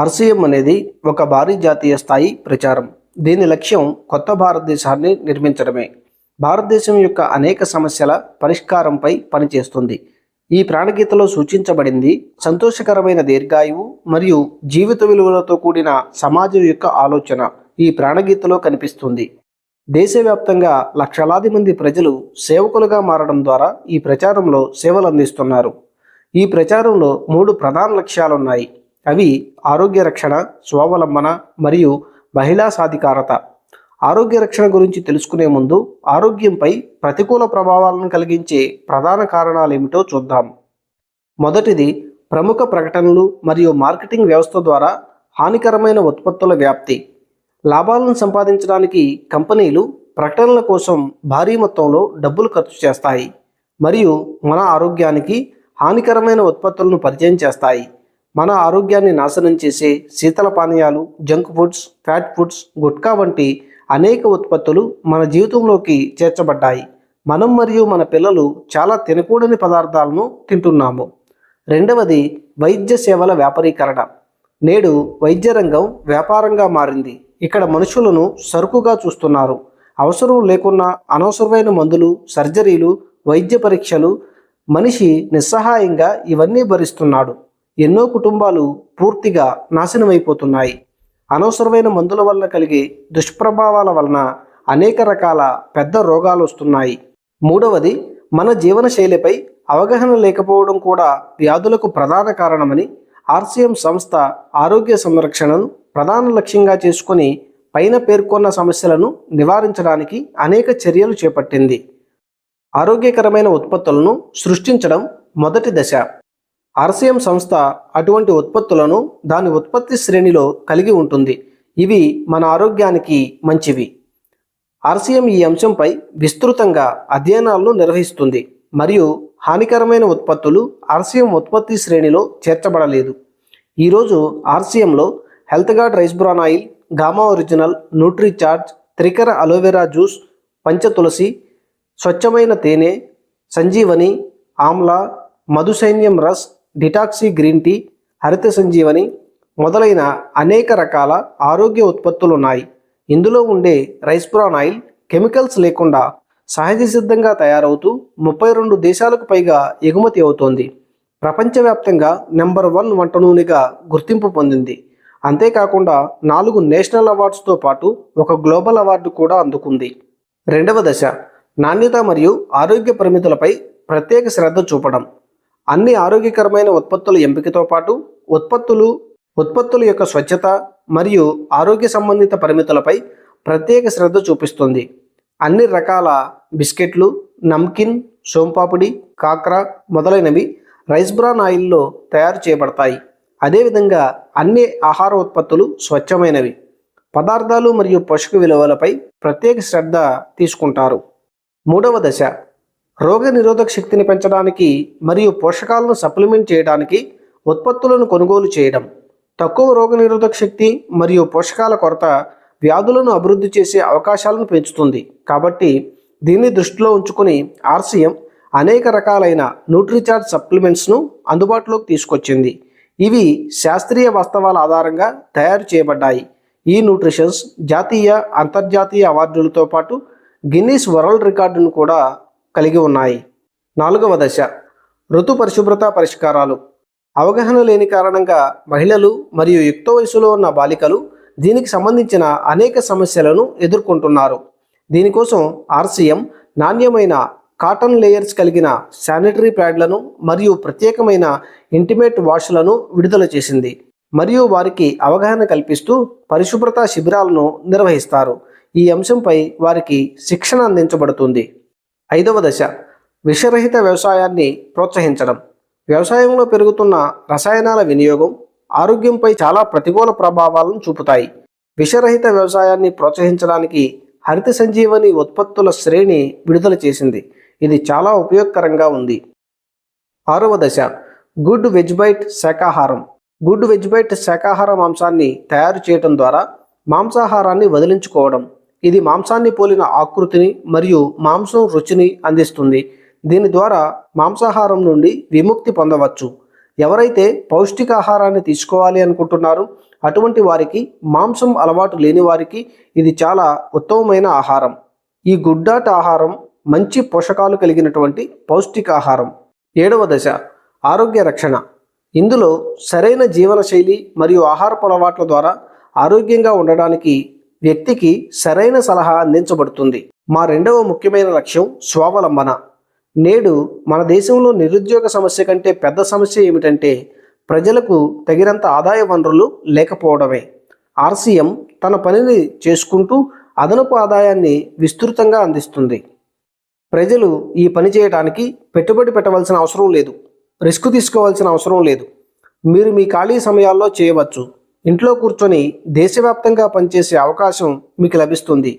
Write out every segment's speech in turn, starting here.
RCM అనేది ఒక భారీ జాతీయ స్థాయి ప్రచారం. దీని లక్ష్యం కొత్త భారతదేశాన్ని నిర్మించడమే. భారతదేశం యొక్క అనేక సమస్యల పరిష్కారంపై పనిచేస్తుంది. ఈ ప్రాణగీతలో సూచించబడింది సంతోషకరమైన దీర్ఘాయువు మరియు జీవిత విలువలతో కూడిన సమాజం యొక్క ఆలోచన ఈ ప్రాణగీతలో కనిపిస్తుంది. దేశవ్యాప్తంగా లక్షలాది మంది ప్రజలు సేవకులుగా మారడం ద్వారా ఈ ప్రచారంలో సేవలు అందిస్తున్నారు ఈ ప్రచారంలో మూడు ప్రధాన లక్ష్యాలున్నాయి. అవి ఆరోగ్య రక్షణ స్వావలంబన మరియు మహిళా సాధికారత. ఆరోగ్య రక్షణ గురించి తెలుసుకునే ముందు ఆరోగ్యంపై ప్రతికూల ప్రభావాలను కలిగించే ప్రధాన కారణాలు ఏమిటో చూద్దాం. మొదటిది ప్రముఖ ప్రకటనలు మరియు మార్కెటింగ్ వ్యవస్థ ద్వారా హానికరమైన ఉత్పత్తుల వ్యాప్తి. లాభాలను సంపాదించడానికి కంపెనీలు ప్రకటనల కోసం భారీ మొత్తంలో డబ్బులు ఖర్చు చేస్తాయి మరియు మన ఆరోగ్యానికి హానికరమైన ఉత్పత్తులను పరిచయం చేస్తాయి. మన ఆరోగ్యాన్ని నాశనం చేసే శీతల పానీయాలు junk foods fat foods gutka వంటి అనేక ఉత్పత్తులు మన జీవితంలోకి చేర్చబడ్డాయి. మనం మరియు మన పిల్లలు చాలా తినకూడని పదార్థాలను తింటున్నాము. రెండవది వైద్య సేవల వ్యాపారీకరణ. నేడు వైద్య రంగం వ్యాపారంగా మారింది. ఇక్కడ మనుషులను సరుకుగా చూస్తున్నారు. అవసరం లేకున్నా అనవసరమైన మందులు సర్జరీలు వైద్య పరీక్షలు మనిషి నిస్సహాయంగా ఇవన్నీ భరిస్తున్నాడు. ఎన్నో కుటుంబాలు పూర్తిగా నాశనమైపోతున్నాయి. అనవసరమైన మందుల వల్ల కలిగే దుష్ప్రభావాల వలన అనేక రకాల పెద్ద రోగాలు వస్తున్నాయి. మూడవది మన జీవన శైలిపై అవగాహన లేకపోవడం కూడా వ్యాధులకు ప్రధాన కారణమని ఆర్సీఎం సంస్థ ఆరోగ్య సంరక్షణను ప్రధాన లక్ష్యంగా చేసుకొని పైన పేర్కొన్న సమస్యలను నివారించడానికి అనేక చర్యలు చేపట్టింది. ఆరోగ్యకరమైన ఉత్పత్తులను సృష్టించడం మొదటి దశ. ఆర్సీఎం సంస్థ అటువంటి ఉత్పత్తులను దాని ఉత్పత్తి శ్రేణిలో కలిగి ఉంటుంది. ఇవి మన ఆరోగ్యానికి మంచివి. ఆర్సీఎం ఈ అంశంపై విస్తృతంగా అధ్యయనాలను నిర్వహిస్తుంది. మరియు హానికరమైన ఉత్పత్తులు ఆర్సీఎం ఉత్పత్తి శ్రేణిలో చేర్చబడలేదు. ఈరోజు ఆర్సీఎంలో Health Guard rice bran oil gamma original Nutricharge Trikara aloe vera juice Panchtulsi స్వచ్ఛమైన తేనె సంజీవని ఆమ్లా మధుసైన్యం రస్ డిటాక్సీ గ్రీన్ టీ హరిత సంజీవని మొదలైన అనేక రకాల ఆరోగ్య ఉత్పత్తులు ఉన్నాయి ఇందులో ఉండే రైస్ బ్రాన్ ఆయిల్ కెమికల్స్ లేకుండా సహజ సిద్ధంగా తయారవుతూ ముప్పై రెండు దేశాలకు పైగా ఎగుమతి అవుతోంది. ప్రపంచవ్యాప్తంగా నెంబర్ వన్ వంట నూనెగా గుర్తింపు పొందింది. అంతేకాకుండా నాలుగు నేషనల్ అవార్డ్స్తో పాటు ఒక గ్లోబల్ అవార్డు కూడా అందుకుంది. రెండవ దశ నాణ్యత మరియు ఆరోగ్య పరిమితులపై ప్రత్యేక శ్రద్ధ చూపడం. అన్ని ఆరోగ్యకరమైన ఉత్పత్తుల ఎంపికతో పాటు ఉత్పత్తులు ఉత్పత్తుల యొక్క స్వచ్ఛత మరియు ఆరోగ్య సంబంధిత పరిమితులపై ప్రత్యేక శ్రద్ధ చూపిస్తుంది. అన్ని రకాల బిస్కెట్లు నమ్కిన్ సోంపాపిడి కాక్రా మొదలైనవి రైస్ బ్రాన్ ఆయిల్లో తయారు చేయబడతాయి. అదేవిధంగా అన్ని ఆహార ఉత్పత్తులు స్వచ్ఛమైనవి. పదార్థాలు మరియు పోషక విలువలపై ప్రత్యేక శ్రద్ధ తీసుకుంటారు. మూడవ దశ రోగ నిరోధక శక్తిని పెంచడానికి మరియు పోషకాలను సప్లిమెంట్ చేయడానికి ఉత్పత్తులను కొనుగోలు చేయడం. తక్కువ రోగనిరోధక శక్తి మరియు పోషకాల కొరత వ్యాధులను అభివృద్ధి చేసే అవకాశాలను పెంచుతుంది. కాబట్టి దీన్ని దృష్టిలో ఉంచుకుని ఆర్సీఎం అనేక రకాలైన న్యూట్రిచార్జ్ సప్లిమెంట్స్ను అందుబాటులోకి తీసుకొచ్చింది. ఇవి శాస్త్రీయ వాస్తవాల ఆధారంగా తయారు చేయబడ్డాయి. ఈ న్యూట్రిషన్స్ జాతీయ అంతర్జాతీయ అవార్డులతో పాటు గిన్నీస్ వరల్డ్ రికార్డును కూడా కలిగి ఉన్నాయి. నాలుగవ దశ ఋతు పరిశుభ్రత పరిష్కారాలు. అవగాహన లేని కారణంగా మహిళలు మరియు యుక్త వయసులో ఉన్న బాలికలు దీనికి సంబంధించిన అనేక సమస్యలను ఎదుర్కొంటున్నారు. దీనికోసం ఆర్సీఎం నాణ్యమైన కాటన్ లేయర్స్ కలిగిన శానిటరీ ప్యాడ్లను మరియు ప్రత్యేకమైన ఇంటిమేట్ వాష్లను విడుదల చేసింది. మరియు వారికి అవగాహన కల్పిస్తూ పరిశుభ్రత శిబిరాలను నిర్వహిస్తారు. ఈ అంశంపై వారికి శిక్షణ అందించబడుతుంది. ఐదవ దశ విషరహిత వ్యవసాయాన్ని ప్రోత్సహించడం. వ్యవసాయంలో పెరుగుతున్న రసాయనాల వినియోగం ఆరోగ్యంపై చాలా ప్రతికూల ప్రభావాలను చూపుతాయి. విషరహిత వ్యవసాయాన్ని ప్రోత్సహించడానికి హరిత సంజీవని ఉత్పత్తుల శ్రేణి విడుదల చేసింది. ఇది చాలా ఉపయోగకరంగా ఉంది. ఆరవ దశ గుడ్ వెజ్ బైట్ శాకాహారం గుడ్ వెజ్ బైట్ శాకాహార మాంసాన్ని తయారు చేయడం ద్వారా మాంసాహారాన్ని వదిలించుకోవడం. ఇది మాంసాన్ని పోలిన ఆకృతిని మరియు మాంసం రుచిని అందిస్తుంది. దీని ద్వారా మాంసాహారం నుండి విముక్తి పొందవచ్చు. ఎవరైతే పౌష్టికాహారాన్ని తీసుకోవాలి అనుకుంటున్నారో అటువంటి వారికి మాంసం అలవాటు లేని వారికి ఇది చాలా ఉత్తమమైన ఆహారం. ఈ గుడ్డాట ఆహారం మంచి పోషకాలు కలిగినటువంటి పౌష్టికాహారం. ఏడవ దశ ఆరోగ్య రక్షణ. ఇందులో సరైన జీవనశైలి మరియు ఆహారపు అలవాట్ల ద్వారా ఆరోగ్యంగా ఉండడానికి వ్యక్తికి సరైన సలహా అందించబడుతుంది. మా రెండవ ముఖ్యమైన లక్ష్యం స్వావలంబన. నేడు మన దేశంలో నిరుద్యోగ సమస్య కంటే పెద్ద సమస్య ఏమిటంటే ప్రజలకు తగినంత ఆదాయ వనరులు లేకపోవడమే. ఆర్సీఎం తన పనిని చేసుకుంటూ అదనపు ఆదాయాన్ని విస్తృతంగా అందిస్తుంది. ప్రజలు ఈ పని చేయడానికి పెట్టుబడి పెట్టవలసిన అవసరం లేదు. రిస్క్ తీసుకోవాల్సిన అవసరం లేదు. మీరు మీ ఖాళీ సమయాల్లో చేయవచ్చు. ఇంట్లో కూర్చొని దేశవ్యాప్తంగా పనిచేసే అవకాశం మీకు లభిస్తుంది.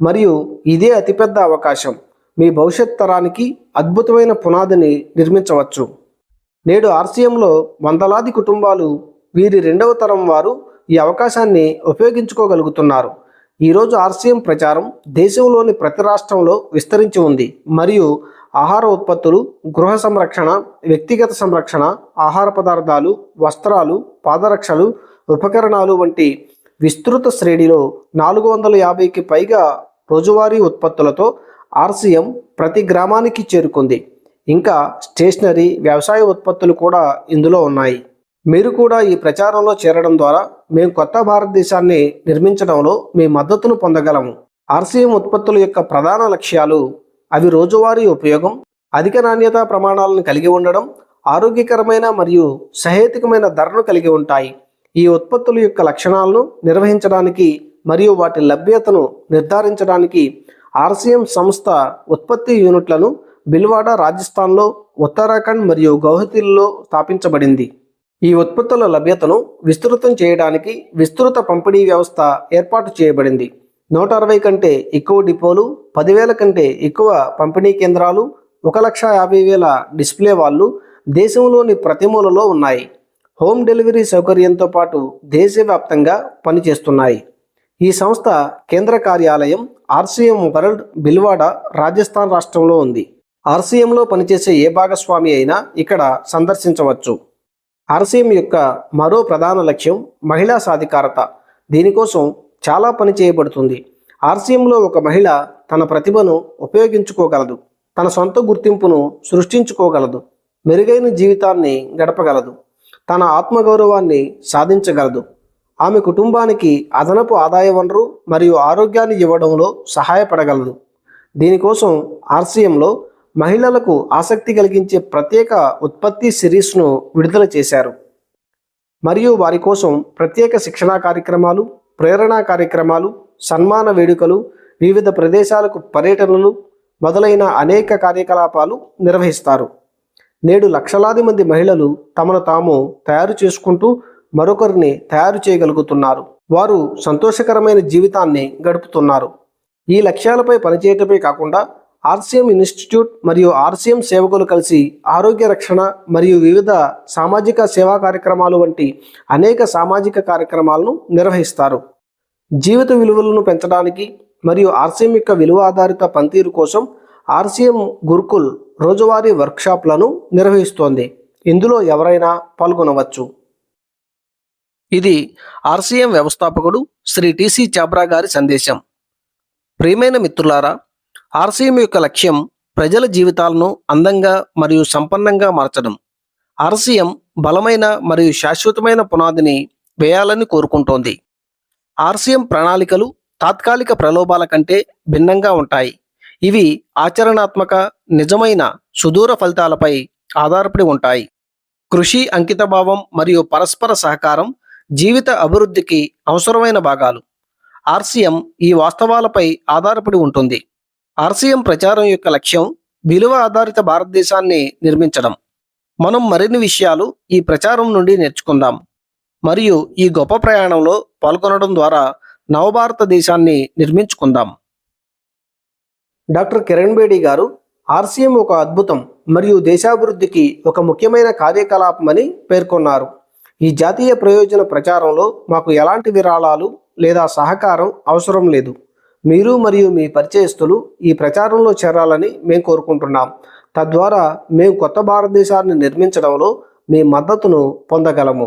మరియు ఇదే అతిపెద్ద అవకాశం. మీ భవిష్యత్ తరానికి అద్భుతమైన పునాదిని నిర్మించవచ్చు. నేడు ఆర్సీఎంలో వందలాది కుటుంబాలు వీరి రెండవ తరం వారు ఈ అవకాశాన్ని ఉపయోగించుకోగలుగుతున్నారు. ఈరోజు ఆర్సీఎం ప్రచారం దేశంలోని ప్రతి రాష్ట్రంలో విస్తరించి ఉంది. మరియు ఆహార ఉత్పత్తులు గృహ సంరక్షణ వ్యక్తిగత సంరక్షణ ఆహార పదార్థాలు వస్త్రాలు పాదరక్షలు ఉపకరణాలు వంటి విస్తృత శ్రేణిలో నాలుగు వందల యాభైకి పైగా రోజువారీ ఉత్పత్తులతో ఆర్సీఎం ప్రతి గ్రామానికి చేరుకుంది. ఇంకా స్టేషనరీ వ్యవసాయ ఉత్పత్తులు కూడా ఇందులో ఉన్నాయి. మీరు కూడా ఈ ప్రచారంలో చేరడం ద్వారా మేము కొత్త భారతదేశాన్ని నిర్మించడంలో మీ మద్దతును పొందగలము. ఆర్సీఎం ఉత్పత్తుల యొక్క ప్రధాన లక్ష్యాలు అవి రోజువారీ ఉపయోగం అధిక నాణ్యత ప్రమాణాలను కలిగి ఉండడం ఆరోగ్యకరమైన మరియు సహేతుకమైన ధరను కలిగి ఉంటాయి. ఈ ఉత్పత్తుల యొక్క లక్షణాలను నిర్వహించడానికి మరియు వాటి లభ్యతను నిర్ధారించడానికి ఆర్సీఎం సంస్థ ఉత్పత్తి యూనిట్లను బిల్వాడ రాజస్థాన్లో ఉత్తరాఖండ్ మరియు గౌహతిల్లో స్థాపించబడింది. ఈ ఉత్పత్తుల లభ్యతను విస్తృతం చేయడానికి విస్తృత పంపిణీ వ్యవస్థ ఏర్పాటు చేయబడింది. నూట అరవై కంటే ఎక్కువ డిపోలు పదివేల కంటే ఎక్కువ పంపిణీ కేంద్రాలు ఒక లక్ష యాభై వేల డిస్ప్లే వాళ్ళు దేశంలోని ప్రతి మూలలో ఉన్నాయి. హోమ్ డెలివరీ సౌకర్యంతో పాటు దేశవ్యాప్తంగా పనిచేస్తున్నాయి. ఈ సంస్థ కేంద్ర కార్యాలయం ఆర్సీఎం వరల్డ్ బిల్వాడ రాజస్థాన్ రాష్ట్రంలో ఉంది. ఆర్సీఎంలో పనిచేసే ఏ భాగస్వామి అయినా ఇక్కడ సందర్శించవచ్చు. ఆర్సీఎం యొక్క మరో ప్రధాన లక్ష్యం మహిళా సాధికారత. దీనికోసం చాలా పని చేయబడుతుంది. ఆర్సీఎంలో ఒక మహిళ తన ప్రతిభను ఉపయోగించుకోగలదు. తన సొంత గుర్తింపును సృష్టించుకోగలదు. మెరుగైన జీవితాన్ని గడపగలదు. తన ఆత్మగౌరవాన్ని సాధించగలదు. ఆమె కుటుంబానికి అదనపు ఆదాయ వనరు మరియు ఆరోగ్యాన్ని ఇవ్వడంలో సహాయపడగలదు. దీనికోసం ఆర్సీఎంలో మహిళలకు ఆసక్తి కలిగించే ప్రత్యేక ఉత్పత్తి సిరీస్ను విడుదల చేశారు. మరియు వారి కోసం ప్రత్యేక శిక్షణా కార్యక్రమాలు ప్రేరణా కార్యక్రమాలు సన్మాన వేడుకలు వివిధ ప్రదేశాలకు పర్యటనలు మొదలైన అనేక కార్యకలాపాలు నిర్వహిస్తారు. నేడు లక్షలాది మంది మహిళలు తమను తాము తయారు చేసుకుంటూ మరొకరిని తయారు చేయగలుగుతున్నారు. వారు సంతోషకరమైన జీవితాన్ని గడుపుతున్నారు. ఈ లక్ష్యాలపై పనిచేయటమే కాకుండా ఆర్సీఎం ఇన్స్టిట్యూట్ మరియు ఆర్సీఎం సేవకులు కలిసి ఆరోగ్య రక్షణ మరియు వివిధ సామాజిక సేవా కార్యక్రమాలు వంటి అనేక సామాజిక కార్యక్రమాలను నిర్వహిస్తారు. జీవిత విలువలను పెంచడానికి మరియు ఆర్సీఎం యొక్క విలువ ఆధారిత పనితీరు కోసం ఆర్సీఎం గురుకుల్ రోజువారీ వర్క్షాప్లను నిర్వహిస్తోంది. ఇందులో ఎవరైనా పాల్గొనవచ్చు. ఇది ఆర్సీఎం వ్యవస్థాపకుడు శ్రీ టీసీ చాబ్రా గారి సందేశం. ప్రియమైన మిత్రులారా ఆర్సీఎం యొక్క లక్ష్యం ప్రజల జీవితాలను అందంగా మరియు సంపన్నంగా మార్చడం. ఆర్సీఎం బలమైన మరియు శాశ్వతమైన పునాదిని వేయాలని కోరుకుంటోంది. ఆర్సీఎం ప్రణాళికలు తాత్కాలిక ప్రలోభాల కంటే భిన్నంగా ఉంటాయి. ఇవి ఆచరణాత్మక నిజమైన సుదూర ఫలితాలపై ఆధారపడి ఉంటాయి. కృషి అంకితభావం మరియు పరస్పర సహకారం జీవిత అభివృద్ధికి అవసరమైన భాగాలు. ఆర్సీఎం ఈ వాస్తవాలపై ఆధారపడి ఉంటుంది. ఆర్సీఎం ప్రచారం యొక్క లక్ష్యం విలువ ఆధారిత భారతదేశాన్ని నిర్మించడం. మనం మరిన్ని విషయాలు ఈ ప్రచారం నుండి నేర్చుకుందాం. మరియు ఈ గొప్ప ప్రయాణంలో పాల్గొనడం ద్వారా నవభారతదేశాన్ని నిర్మించుకుందాం. డాక్టర్ కిరణ్ బేడి గారు ఆర్సీఎం ఒక అద్భుతం మరియు దేశాభివృద్ధికి ఒక ముఖ్యమైన కార్యకలాపమని పేర్కొన్నారు. ఈ జాతీయ ప్రయోజన ప్రచారంలో మాకు ఎలాంటి విరాళాలు లేదా సహకారం అవసరం లేదు. మీరు మరియు మీ పరిచయస్తులు ఈ ప్రచారంలో చేరాలని మేము కోరుకుంటున్నాం. తద్వారా మేము కొత్త భారతదేశాన్ని నిర్మించడంలో మీ మద్దతును పొందగలము.